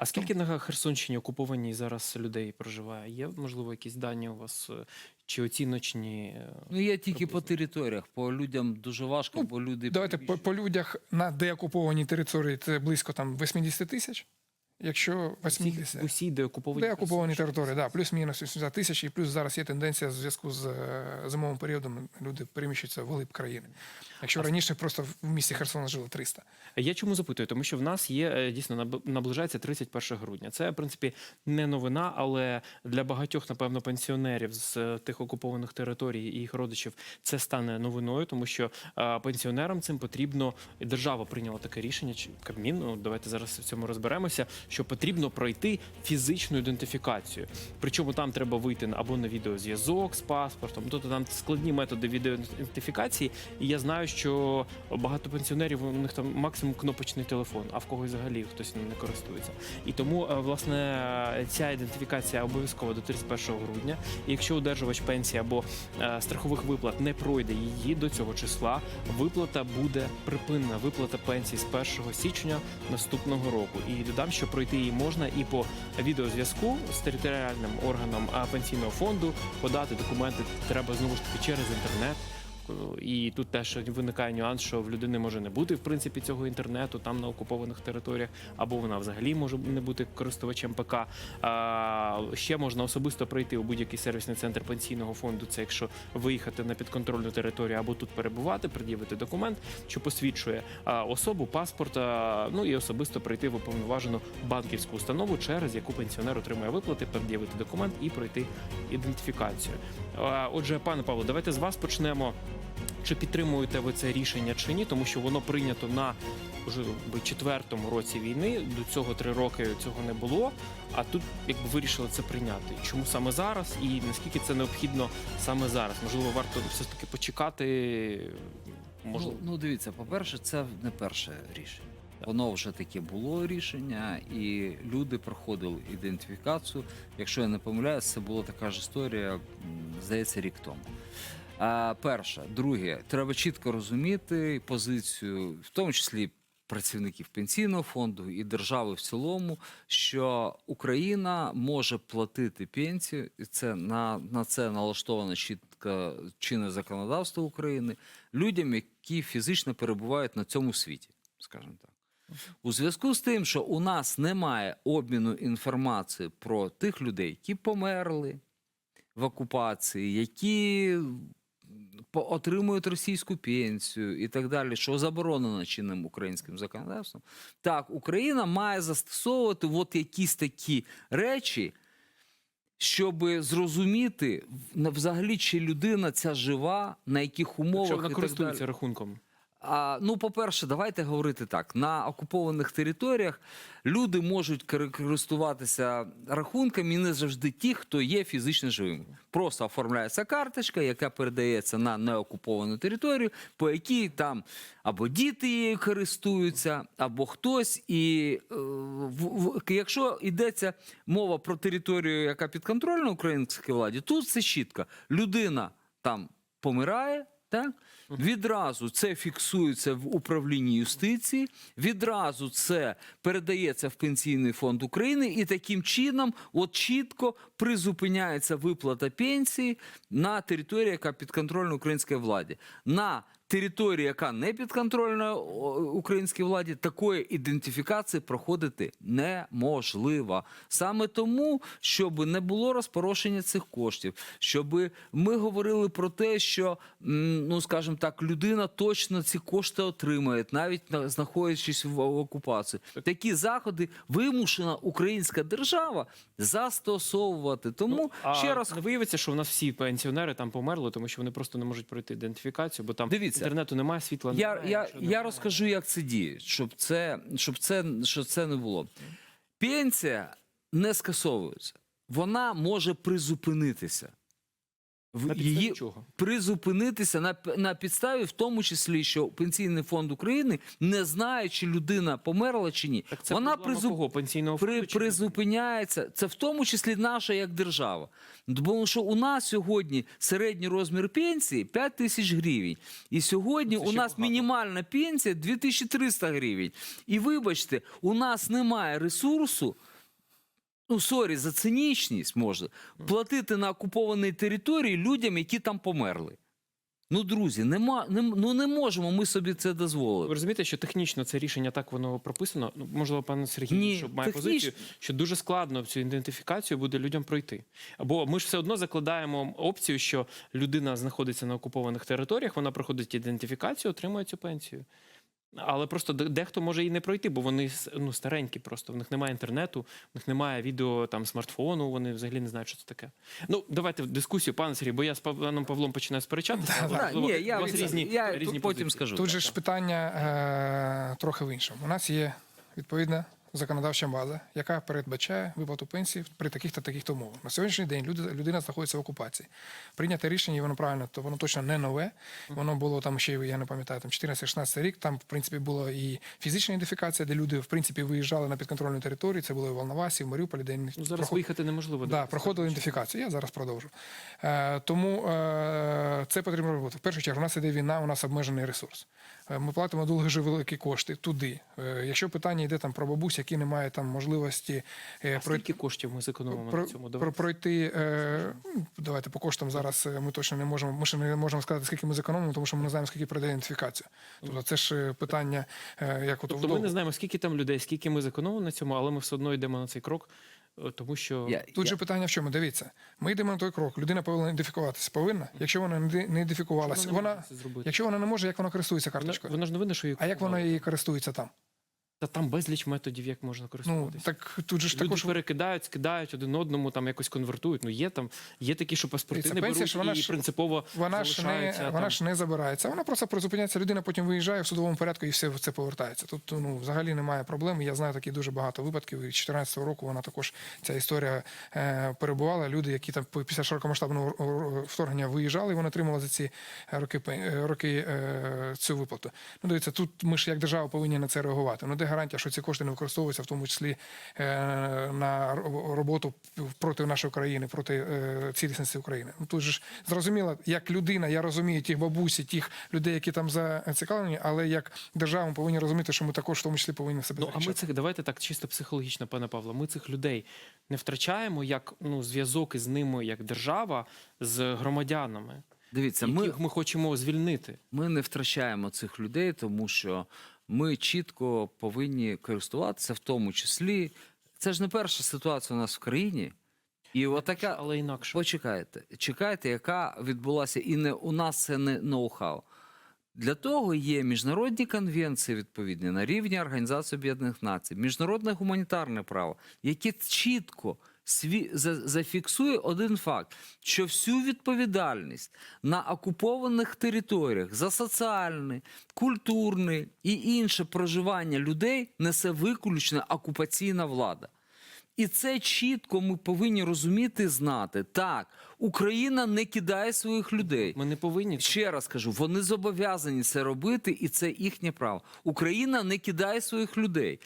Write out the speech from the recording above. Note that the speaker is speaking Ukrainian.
А скільки на Херсонщині окупованій зараз людей проживає? Є можливо якісь дані у вас е, чи оціночні? е, Ну, є тільки по територіях. По людям дуже важко, Ну, бо люди. Давайте по, по людях на деокупованій території це близько там 80 тисяч. Якщо Всіх- 80. усі деокуповані Деокуповані Херсонщини? території, да, плюс-мінус 80 тисяч, і плюс зараз є тенденція в зв'язку з е, зимовим періодом. Люди переміщуються в глиб країни. Якщо раніше просто в місті Херсона жило 300. Я чому запитую? Тому що в нас є е, дійсно наб- наближається 31 грудня. Це в принципі не новина, але для багатьох, напевно, пенсіонерів з е, тих окупованих територій і їх родичів це стане новиною, тому що пенсіонерам цим потрібно і держава прийняла таке рішення. Чи Кабмін, ну давайте зараз в цьому розберемося. Що потрібно пройти фізичну ідентифікацію. Причому там треба вийти або на відеозв'язок з паспортом, тобто там складні методи відеоідентифікації. І я знаю, що багато пенсіонерів у них там максимум кнопочний телефон, а в когось взагалі хтось не користується. І тому е, власне ця ідентифікація обов'язково до 31 грудня. І якщо одержувач пенсії або е, страхових виплат не пройде її до цього числа, виплата буде припинена. Виплата пенсії з 1 січня наступного року. І додам, що пройти її можна і по відеозв'язку з територіальним органом пенсійного фонду. Подати документи треба знову ж таки через інтернет. І тут теж виникає нюанс, що в людини може не бути в принципі цього інтернету там на окупованих територіях, або вона взагалі може не бути користувачем ПК. А, ще можна особисто прийти у будь-який сервісний центр пенсійного фонду. Це якщо виїхати на підконтрольну територію або тут перебувати, пред'явити документ, що посвідчує особу, паспорт, ну і особисто прийти в уповноважену банківську установу, через яку пенсіонер отримує виплати, пред'явити документ і пройти ідентифікацію. Отже, пане Павло, давайте з вас почнемо. Чи підтримуєте ви це рішення чи ні? Тому що воно прийнято на вже би четвертому році війни. До цього три роки цього не було. А тут якби вирішили це прийняти. Чому саме зараз? І наскільки це необхідно саме зараз? Можливо, варто все ж таки почекати. Можливо, Ну, ну дивіться, по-перше, це не перше рішення. Воно вже таке було рішення, і люди проходили ідентифікацію. Якщо я не помиляюсь, це була така ж історія, здається, рік тому. А, перше, друге, треба чітко розуміти позицію, в тому числі працівників пенсійного фонду і держави в цілому, що Україна може платити пенсію, і це на, на це налаштоване чітко чинне законодавство України людям, які фізично перебувають на цьому світі, скажімо так. У зв'язку з тим, що у нас немає обміну інформації про тих людей, які померли в окупації, які отримують російську пенсію і так далі, що заборонено чинним українським законодавством. Так, Україна має застосовувати от якісь такі речі, щоб зрозуміти взагалі, чи людина ця жива, на яких умовах якщо вона і так користується далі. рахунком. А, ну, по-перше, давайте говорити так: на окупованих територіях люди можуть користуватися рахунками не завжди ті, хто є фізично живим. Просто оформляється карточка, яка передається на неокуповану територію, по якій там або діти її користуються, або хтось. І е, в, якщо йдеться мова про територію, яка підконтрольна українській владі, тут все чітко. Людина там помирає. Так відразу це фіксується в управлінні юстиції, відразу це передається в пенсійний фонд України, і таким чином, от чітко призупиняється виплата пенсії на території, яка підконтрольна українській владі. На території, яка не підконтрольна о, українській владі, такої ідентифікації проходити неможливо. Саме тому, щоб не було розпорошення цих коштів, щоб ми говорили про те, що ну скажімо так, людина точно ці кошти отримає, навіть на- знаходячись в окупації. Такі заходи вимушена українська держава застосовувати. Тому а ще раз виявиться, що в нас всі пенсіонери там померли, тому що вони просто не можуть пройти ідентифікацію, бо там Дивіться, інтернету немає, світла Я, немає. я, я немає. розкажу, як це діє, щоб це, щоб це, щоб це не було. Пенсія не скасовується, вона може призупинитися. В- На її чого? призупинитися на, на підставі, в тому числі, що Пенсійний фонд України не знає, чи людина померла чи ні. Так це Вона призуп- кого? пенсійного при, фонду чи призупиняється. Це в тому числі наша як держава. Тому що у нас сьогодні середній розмір пенсії 5 тисяч гривень. І сьогодні у нас багато. мінімальна пенсія 2300 гривень. І вибачте, у нас немає ресурсу. Ну, сорі, за цинічність можна платити на окупованій території людям, які там померли. Ну, друзі, нема, не, ну не можемо ми собі це Ви розумієте, що технічно це рішення так воно прописано. Ну, можливо, пане Сергій, Ні, що має технічно- позицію, що дуже складно цю ідентифікацію буде людям пройти. Або ми ж все одно закладаємо опцію, що людина знаходиться на окупованих територіях, вона проходить ідентифікацію, отримує цю пенсію. Але просто дехто може і не пройти, бо вони ну, старенькі просто. В них немає інтернету, в них немає відео там смартфону, вони взагалі не знають, що це таке. Ну, давайте в дискусію, пане Сергій, бо я з паном Павлом починаю сперечатися. Да, ні, я, у вас різні, я різні тут потім позиції. скажу. Тут же ж питання е, трохи в іншому. У нас є відповідна законодавча база, яка передбачає виплату пенсії при таких та таких умовах. На сьогоднішній день люди, людина знаходиться в окупації. Прийняте рішення, і воно правильно, то воно точно не нове. Воно було там ще, я не пам'ятаю, там 14-16 рік. Там, в принципі, була і фізична ідентифікація, де люди, в принципі, виїжджали на підконтрольну територію. Це було і в Волновасі, в Маріуполі, де Ну, зараз проход- виїхати неможливо. Да, проходили ідентифікацію. Я зараз продовжу. Е, тому е, це потрібно робити. В першу чергу, у нас іде війна, у нас обмежений ресурс. Е, Ми платимо дуже великі кошти туди. Е, якщо питання йде там про бабусь, які не мають там можливості е, А скільки коштів ми зекономимо про, на цьому? про, Давайте. пройти. Е, ну, давайте по коштам зараз ми точно не можемо. Ми ще не можемо сказати, скільки ми зекономимо, тому що ми не знаємо, скільки пройде ідентифікація. Тобто це ж питання, як от Тобто ми не знаємо, скільки там людей, скільки ми зекономимо на цьому, але ми все одно йдемо на цей крок, тому що Я, Тут я, же питання в чому? Дивіться, ми йдемо на той крок. Людина повинна ідентифікуватися. Повинна. Якщо вона не ідентифікувалася, Вона вона, якщо вона не може, як вона користується карточкою? вона ж не винна, що її А як вона її користується там? Та там безліч методів, як можна Ну користуватися. так тут же ж Люди також перекидають, скидають один одному, там якось конвертують. Ну є там, є такі, що паспорти Дивіться, не пенсія беруть вона і ж- принципово вона ж не залишаються вона там. ж не забирається. Вона просто призупиняється. Людина потім виїжджає в судовому порядку і все це повертається. Тут ну взагалі немає проблем. Я знаю такі дуже багато випадків. І 2014 року вона також ця історія е, перебувала. Люди, які там після широкомасштабного е, вторгнення виїжджали, вони отримали за ці роки пен- е, роки е, цю виплату. Ну дивіться, тут ми ж як держава повинні на це реагувати. Ну де гарантія, що ці кошти не використовуються, в тому числі е, на роботу проти нашої країни, проти е, цілісності України. Ну тут же ж зрозуміло, як людина, я розумію тих бабусі, тих людей, які там зацікавлені, але як держава ми повинні розуміти, що ми також в тому числі повинні себе Ну а ми цих давайте так чисто психологічно, пане Павло. Ми цих людей не втрачаємо як ну зв'язок із ними як держава з громадянами, дивіться, яких ми, ми хочемо звільнити. ми не втрачаємо цих людей, тому що ми чітко повинні користуватися, в тому числі. Це ж не перша ситуація у нас в країні. І отака, але інакше. Почекайте, чекайте, яка відбулася, і не у нас це не ноу-хау. Для того є міжнародні конвенції відповідні на рівні Організації Об'єднаних Націй, міжнародне гуманітарне право, яке чітко сві... зафіксує один факт: що всю відповідальність на окупованих територіях за соціальне, культурне і інше проживання людей несе виключно окупаційна влада. І це чітко ми повинні розуміти знати. Так, Україна не кидає своїх людей. Ми не повинні Ще раз кажу, вони зобов'язані це робити, і це їхнє право. Україна не кидає своїх людей.